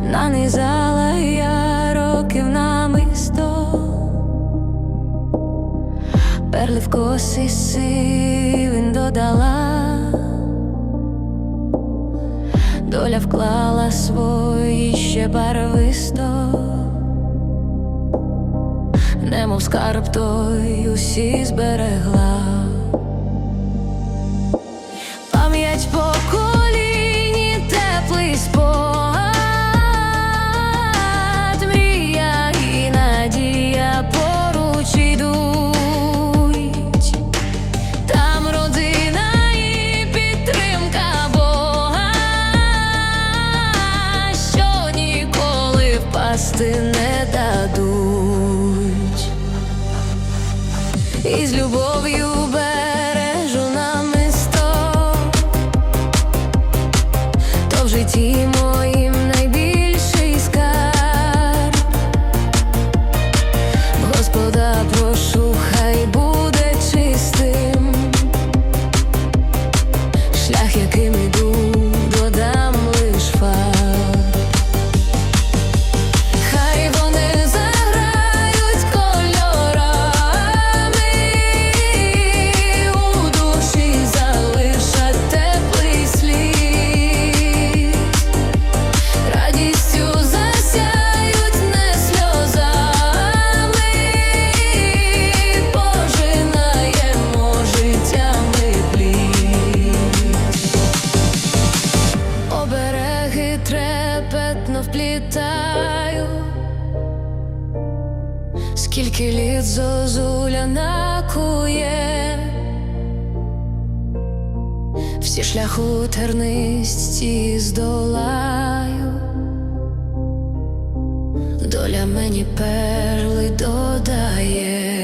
нанизала я років нами сто, перли в коси сивин додала, доля вклала свої ще барвисто, немов скарб той усі зберегла. Впасти не дадуть. І з любов'ю бережу намисто, то в житті моїм найбільший скарб. Господа, прошу, хай буде чистим. Шлях, яким вплітаю, скільки літ зозуля накує, всі шляху тернисті здолаю, доля мені перли додає.